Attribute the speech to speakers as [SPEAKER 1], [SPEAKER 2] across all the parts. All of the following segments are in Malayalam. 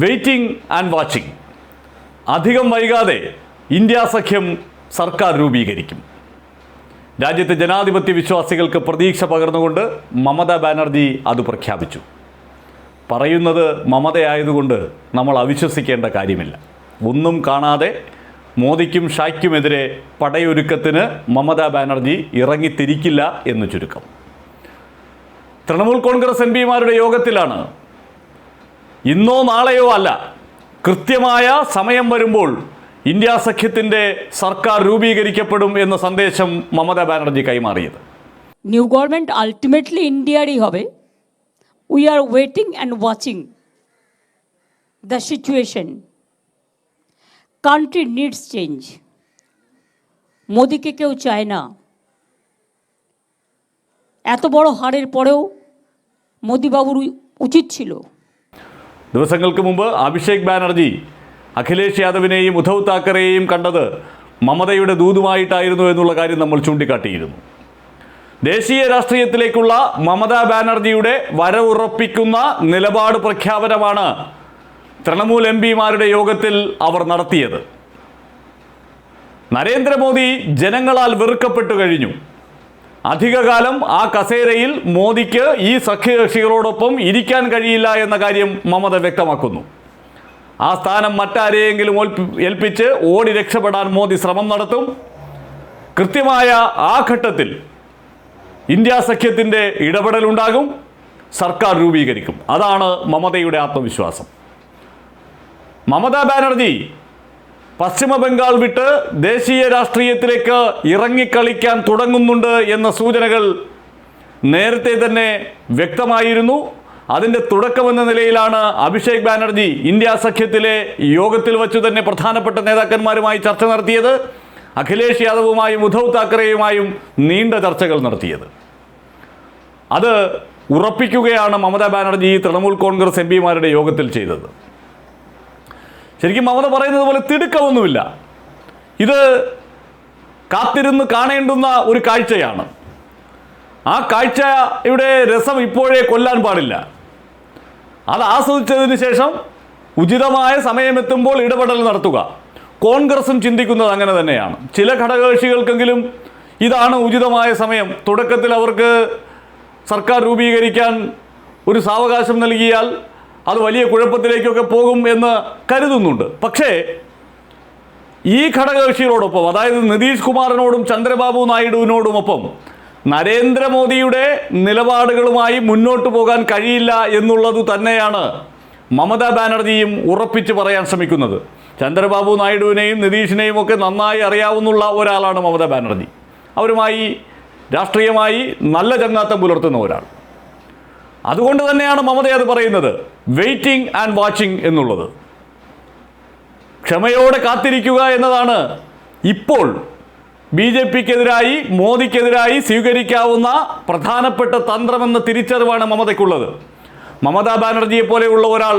[SPEAKER 1] Waiting and watching. അധികം വൈകാതെ ഇന്ത്യ സഖ്യം സർക്കാർ രൂപീകരിക്കും. രാജ്യത്തെ ജനാധിപത്യ വിശ്വാസികൾക്ക് പ്രതീക്ഷ പകർന്നുകൊണ്ട് മമതാ ബാനർജി അത് പ്രഖ്യാപിച്ചു. പറയുന്നത് മമതയായതുകൊണ്ട് നമ്മൾ അവിശ്വസിക്കേണ്ട കാര്യമില്ല. ഒന്നും കാണാതെ മോദിക്കും ഷായ്ക്കുമെതിരെ പടയൊരുക്കത്തിന് മമതാ ബാനർജി ഇറങ്ങിത്തിരിക്കില്ല എന്ന് ചുരുക്കം. തൃണമൂൽ കോൺഗ്രസ് എം പിമാരുടെ യോഗത്തിലാണ് ഇന്നോ നാളെയോ അല്ല കൃത്യമായ സമയം വരുമ്പോൾ ഇന്ത്യ സഖ്യത്തിൻ്റെ സർക്കാർ രൂപീകരിക്കപ്പെടും എന്ന സന്ദേശം മമതാ ബാനർജി കൈമാറിയത്
[SPEAKER 2] নিউ গভর্নমেন্ট আলটিমেটলি ইন্ডিয়ারই হবে we are waiting and watching the situation country needs change মোদিকে কেউ চায় না এত বড় হারের পরেও মোদিবাবুর উ- উচিত ছিল
[SPEAKER 1] ദിവസങ്ങൾക്ക് മുമ്പ് അഭിഷേക് ബാനർജി അഖിലേഷ് യാദവിനെയും ഉദ്ധവ് താക്കറെയും കണ്ടത് മമതയുടെ ദൂതുമായിട്ടായിരുന്നു എന്നുള്ള കാര്യം നമ്മൾ ചൂണ്ടിക്കാട്ടിയിരുന്നു. ദേശീയ രാഷ്ട്രീയത്തിലേക്കുള്ള മമതാ ബാനർജിയുടെ വരവുറപ്പിക്കുന്ന നിലപാട് പ്രഖ്യാപനമാണ് തൃണമൂൽ എം പിമാരുടെ യോഗത്തിൽ അവർ നടത്തിയത്. നരേന്ദ്രമോദി ജനങ്ങളാൽ വെറുക്കപ്പെട്ടു കഴിഞ്ഞു. അധികകാലം ആ കസേരയിൽ മോദിക്ക് ഈ സഖ്യകക്ഷികളോടൊപ്പം ഇരിക്കാൻ കഴിയില്ല എന്ന കാര്യം മമത വ്യക്തമാക്കുന്നു. ആ സ്ഥാനം മറ്റാരെയെങ്കിലും ഏൽപ്പിച്ച് ഓടി രക്ഷപ്പെടാൻ മോദി ശ്രമം നടത്തും. കൃത്യമായ ആ ഘട്ടത്തിൽ ഇന്ത്യ സഖ്യത്തിന്റെ ഇടപെടലുണ്ടാകും സർക്കാർ രൂപീകരിക്കും. അതാണ് മമതയുടെ ആത്മവിശ്വാസം. മമതാ ബാനർജി പശ്ചിമ ബംഗാൾ വിട്ട് ദേശീയ രാഷ്ട്രീയത്തിലേക്ക് ഇറങ്ങിക്കളിക്കാൻ തുടങ്ങുന്നുണ്ട് എന്ന സൂചനകൾ നേരത്തെ തന്നെ വ്യക്തമായിരുന്നു. അതിന്റെ തുടക്കമെന്ന നിലയിലാണ് അഭിഷേക് ബാനർജി ഇന്ത്യ സഖ്യത്തിലെ യോഗത്തിൽ വച്ചു തന്നെ പ്രധാനപ്പെട്ട നേതാക്കന്മാരുമായി ചർച്ച നടത്തിയത്. അഖിലേഷ് യാദവുമായും ഉദ്ധവ് താക്കറെയുമായും നീണ്ട ചർച്ചകൾ നടത്തിയത്. അത് ഉറപ്പിക്കുകയാണ് മമതാ ബാനർജി തൃണമൂൽ കോൺഗ്രസ് എം പിമാരുടെ യോഗത്തിൽ ചെയ്തത്. ശരിക്കും മമത പറയുന്നത് പോലെ തിടുക്കമൊന്നുമില്ല. ഇത് കാത്തിരുന്ന് കാണേണ്ടുന്ന ഒരു കാഴ്ചയാണ്. ആ കാഴ്ചയുടെ രസം ഇപ്പോഴേ കൊല്ലാൻ പാടില്ല. അത് ആസ്വദിച്ചതിന് ശേഷം ഉചിതമായ സമയമെത്തുമ്പോൾ ഇടപെടൽ നടത്തുക. കോൺഗ്രസും ചിന്തിക്കുന്നത് അങ്ങനെ തന്നെയാണ്. ചില ഘടകകക്ഷികൾക്കെങ്കിലും ഇതാണ് ഉചിതമായ സമയം. തുടക്കത്തിൽ അവർക്ക് സർക്കാർ രൂപീകരിക്കാൻ ഒരു സാവകാശം നൽകിയാൽ അത് വലിയ കുഴപ്പത്തിലേക്കൊക്കെ പോകും എന്ന് കരുതുന്നുണ്ട്. പക്ഷേ ഈ ഘടകകക്ഷികളോടൊപ്പം അതായത് നിതീഷ് കുമാറിനോടും ചന്ദ്രബാബു നായിഡുവിനോടുമൊപ്പം നരേന്ദ്രമോദിയുടെ നിലപാടുകളുമായി മുന്നോട്ട് പോകാൻ കഴിയില്ല എന്നുള്ളത് തന്നെയാണ് മമതാ ബാനർജിയും ഉറപ്പിച്ച് പറയാൻ ശ്രമിക്കുന്നത്. ചന്ദ്രബാബു നായിഡുവിനെയും നിതീഷിനെയും ഒക്കെ നന്നായി അറിയാവുന്ന ഒരാളാണ് മമതാ ബാനർജി. അവരുമായി രാഷ്ട്രീയമായി നല്ല ചങ്ങാത്തം പുലർത്തുന്ന ഒരാൾ. അതുകൊണ്ട് തന്നെയാണ് മമത അത് പറയുന്നത്. വെയിറ്റിംഗ് ആൻഡ് വാച്ചിങ് എന്നുള്ളത്. ക്ഷമയോടെ കാത്തിരിക്കുക എന്നതാണ് ഇപ്പോൾ ബി ജെ പിക്കെതിരായി മോദിക്കെതിരായി സ്വീകരിക്കാവുന്ന പ്രധാനപ്പെട്ട തന്ത്രമെന്ന തിരിച്ചറിവാണ് മമതയ്ക്കുള്ളത്. മമതാ ബാനർജിയെ പോലെയുള്ള ഒരാൾ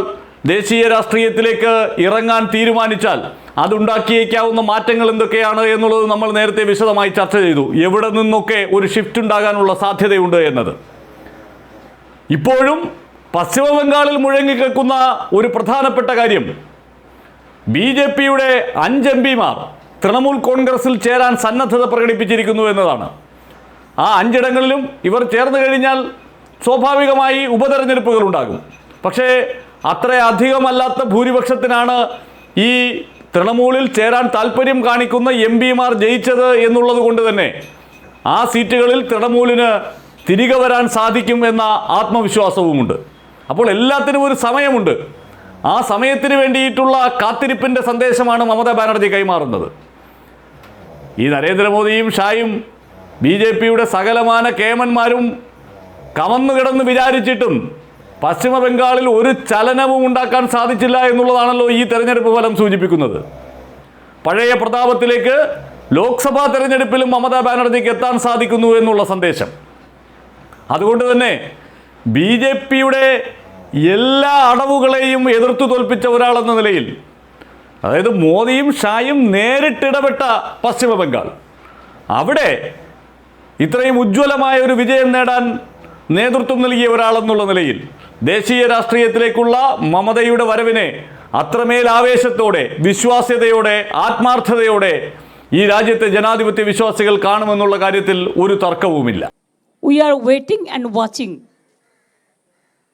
[SPEAKER 1] ദേശീയ രാഷ്ട്രീയത്തിലേക്ക് ഇറങ്ങാൻ തീരുമാനിച്ചാൽ അതുണ്ടാക്കിയേക്കാവുന്ന മാറ്റങ്ങൾ എന്തൊക്കെയാണ് എന്നുള്ളത് നമ്മൾ നേരത്തെ വിശദമായി ചർച്ച ചെയ്തു. എവിടെ നിന്നൊക്കെ ഒരു ഷിഫ്റ്റ് ഉണ്ടാകാനുള്ള സാധ്യതയുണ്ട് എന്നത്. ഇപ്പോഴും പശ്ചിമ ബംഗാളിൽ മുഴങ്ങിക്കേൾക്കുന്ന ഒരു പ്രധാനപ്പെട്ട കാര്യം. ബി ജെ പിയുടെ അഞ്ച് എം പിമാർ തൃണമൂൽ കോൺഗ്രസിൽ ചേരാൻ സന്നദ്ധത പ്രകടിപ്പിച്ചിരിക്കുന്നു എന്നതാണ്. ആ അഞ്ചിടങ്ങളിലും ഇവർ ചേർന്ന് കഴിഞ്ഞാൽ സ്വാഭാവികമായി ഉപതെരഞ്ഞെടുപ്പുകൾ ഉണ്ടാകും പക്ഷേ അത്ര അധികമല്ലാത്ത ഭൂരിപക്ഷത്തിനാണ് ഈ തൃണമൂലിൽ ചേരാൻ താല്പര്യം കാണിക്കുന്ന എം പിമാർ ജയിച്ചത് എന്നുള്ളത് കൊണ്ട് തന്നെ ആ സീറ്റുകളിൽ തൃണമൂലിന് തിരികെ വരാൻ സാധിക്കും എന്ന ആത്മവിശ്വാസവുമുണ്ട്. അപ്പോൾ എല്ലാത്തിനും ഒരു സമയമുണ്ട്. ആ സമയത്തിന് വേണ്ടിയിട്ടുള്ള കാത്തിരിപ്പിന്റെ സന്ദേശമാണ് മമതാ ബാനർജി കൈമാറുന്നത്. ഈ നരേന്ദ്രമോദിയും ഷായും ബി ജെ പിയുടെ സകലമാന കേമന്മാരും കമന്നു കിടന്ന് വിചാരിച്ചിട്ടും പശ്ചിമ ബംഗാളിൽ ഒരു ചലനവും ഉണ്ടാക്കാൻ സാധിച്ചില്ല എന്നുള്ളതാണല്ലോ ഈ തെരഞ്ഞെടുപ്പ് ഫലം സൂചിപ്പിക്കുന്നത്. പഴയ പ്രതാപത്തിലേക്ക് ലോക്സഭാ തെരഞ്ഞെടുപ്പിലും മമതാ ബാനർജിക്ക് എത്താൻ സാധിക്കുന്നു എന്നുള്ള സന്ദേശം. അതുകൊണ്ട് തന്നെ ബി ജെ പിയുടെ എല്ലാ അടവുകളെയും എതിർത്തു തോൽപ്പിച്ച ഒരാളെന്ന നിലയിൽ അതായത് മോദിയും ഷായും നേരിട്ടിടപെട്ട പശ്ചിമ ബംഗാൾ അവിടെ ഇത്രയും ഉജ്ജ്വലമായ ഒരു വിജയം നേടാൻ നേതൃത്വം നൽകിയ ഒരാളെന്നുള്ള നിലയിൽ ദേശീയ രാഷ്ട്രീയത്തിലേക്കുള്ള മമതയുടെ വരവിനെ അത്രമേൽ ആവേശത്തോടെ വിശ്വാസ്യതയോടെ ആത്മാർത്ഥതയോടെ ഈ രാജ്യത്തെ ജനാധിപത്യ വിശ്വാസികൾ കാണുമെന്നുള്ള കാര്യത്തിൽ ഒരു തർക്കവുമില്ല.
[SPEAKER 2] We are waiting and watching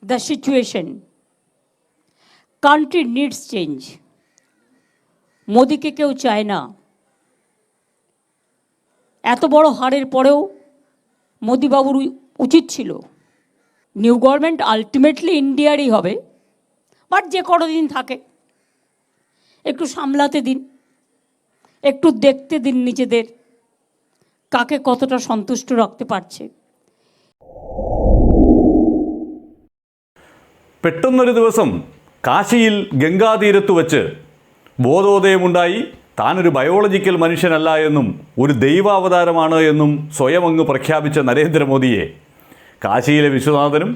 [SPEAKER 2] the situation. Country needs change. মোদিকে কেউ চায় না এত বড় হারের পরেও মোদিবাবুর উচিত ছিল নিউ গভর্নমেন্ট আলটিমেটলি ইন্ডিয়ারই হবে বাট যে দিন থাকে একটু সামলাতে দিন একটু দেখতে দিন নিজেদের কাকে কতটা সন্তুষ্ট রাখতে পারছে
[SPEAKER 1] പെട്ടെന്നൊരു ദിവസം കാശിയിൽ ഗംഗാതീരത്ത് വച്ച് ബോധോദയമുണ്ടായി. താനൊരു ബയോളജിക്കൽ മനുഷ്യനല്ല എന്നും ഒരു ദൈവാവതാരമാണ് എന്നും സ്വയം അങ്ങ് പ്രഖ്യാപിച്ച നരേന്ദ്രമോദിയെ. കാശിയിലെ വിശ്വനാഥനും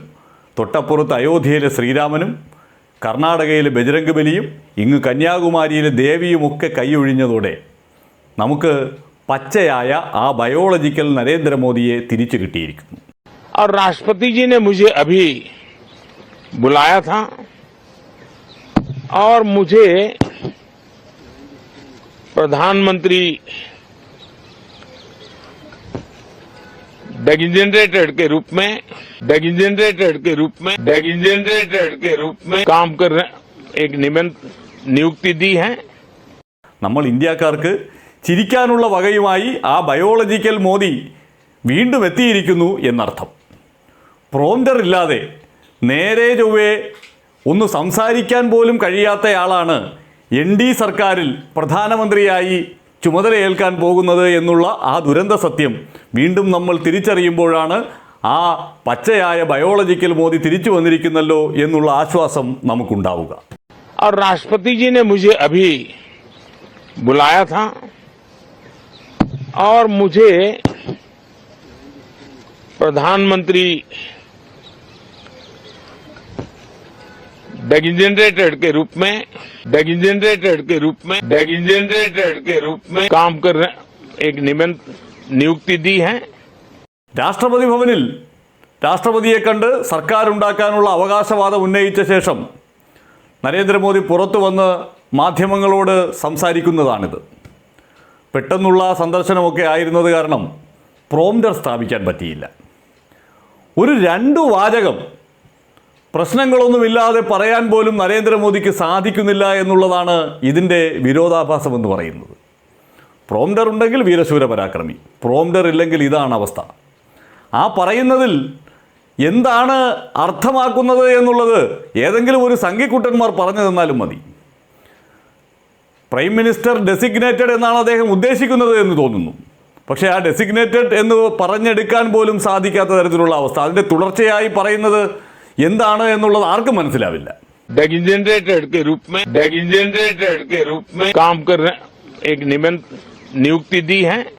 [SPEAKER 1] തൊട്ടപ്പുറത്ത് അയോധ്യയിലെ ശ്രീരാമനും കർണാടകയിലെ ബജരംഗ് ബലിയും ഇങ്ങ് കന്യാകുമാരിയിലെ ദേവിയുമൊക്കെ കൈയൊഴിഞ്ഞതോടെ നമുക്ക് പച്ചയായ ആ ബയോളജിക്കൽ നരേന്ദ്രമോദിയെ തിരിച്ചു കിട്ടിയിരിക്കുന്നു.
[SPEAKER 3] രാഷ്ട്രപതിജിനെ മുझे അഭി बुलाया था और मुझे प्रधानमंत्री डेजिग्नेटेड के रूप में डेजिग्नेटेड के रूप में डेजिग्नेटेड के रूप में काम कर रहे एक निबंध नियुक्ति दी है
[SPEAKER 1] നമ്മൾ ഇന്ത്യക്കാർക്ക് ചിരിക്കാനുള്ള വകയുമായി ആ ബയോളജിക്കൽ മോദി വീണ്ടും എത്തിയിരിക്കുന്നു എന്നർത്ഥം പ്രോംറ്റർ ഇല്ലാതെ നേരെ ചൊവ്വേ ഒന്ന് സംസാരിക്കാൻ പോലും കഴിയാത്തയാളാണ് എൻ ഡി സർക്കാരിൽ പ്രധാനമന്ത്രിയായി ചുമതലയേൽക്കാൻ പോകുന്നത് എന്നുള്ള ആ ദുരന്ത സത്യം വീണ്ടും നമ്മൾ തിരിച്ചറിയുമ്പോഴാണ് ആ പച്ചയായ ബയോളജിക്കൽ മോദി തിരിച്ചു വന്നിരിക്കുന്നല്ലോ എന്നുള്ള ആശ്വാസം നമുക്കുണ്ടാവുക
[SPEAKER 3] और राष्ट्रपति जी ने मुझे अभी बुलाया था और मुझे प्रधानमंत्री डेजिग्नेटेड के रूप में डेजिग्नेटेड के रूप में डेजिग्नेटेड के रूप में काम कर रहे एक निबंध नियुक्ति दी है
[SPEAKER 1] രാഷ്ട്രപതി ഭവനിൽ രാഷ്ട്രപതിയെ കണ്ട് സർക്കാർ ഉണ്ടാക്കാനുള്ള അവകാശവാദം ഉന്നയിച്ച ശേഷം നരേന്ദ്രമോദി പുറത്തു വന്ന് മാധ്യമങ്ങളോട് സംസാരിക്കുന്നതാണിത് പെട്ടെന്നുള്ള സന്ദർശനമൊക്കെ ആയിരുന്നത് കാരണം പ്രോംറ്റർ സ്ഥാപിക്കാൻ പറ്റിയില്ല ഒരു രണ്ടു വാചകം പ്രശ്നങ്ങളൊന്നുമില്ലാതെ പറയാൻ പോലും നരേന്ദ്രമോദിക്ക് സാധിക്കുന്നില്ല എന്നുള്ളതാണ് ഇതിന്റെ വിരോധാഭാസം എന്ന് പറയുന്നത്. പ്രോംഡർ ഉണ്ടെങ്കിൽ വീരശൂര പരാക്രമി. പ്രോംഡർ ഇല്ലെങ്കിൽ ഇതാണ് അവസ്ഥ. ആ പറയുന്നതിൽ എന്താണ് അർത്ഥമാക്കുന്നത് എന്നുള്ളത് ഏതെങ്കിലും ഒരു സംഘിക്കുട്ടന്മാർ പറഞ്ഞു തന്നാലും മതി. പ്രൈം മിനിസ്റ്റർ ഡെസിഗ്നേറ്റഡ് എന്നാണ് അദ്ദേഹം ഉദ്ദേശിക്കുന്നത് എന്ന് തോന്നുന്നു. പക്ഷേ ആ ഡെസിഗ്നേറ്റഡ് എന്ന് പറഞ്ഞെടുക്കാൻ പോലും സാധിക്കാത്ത തരത്തിലുള്ള അവസ്ഥ. അതിന്റെ തുടർച്ചയായി പറയുന്നത് എന്താണ് എന്നുള്ളത് ആർക്കും മനസ്സിലാവില്ല.
[SPEAKER 3] Generator Niyukthi the he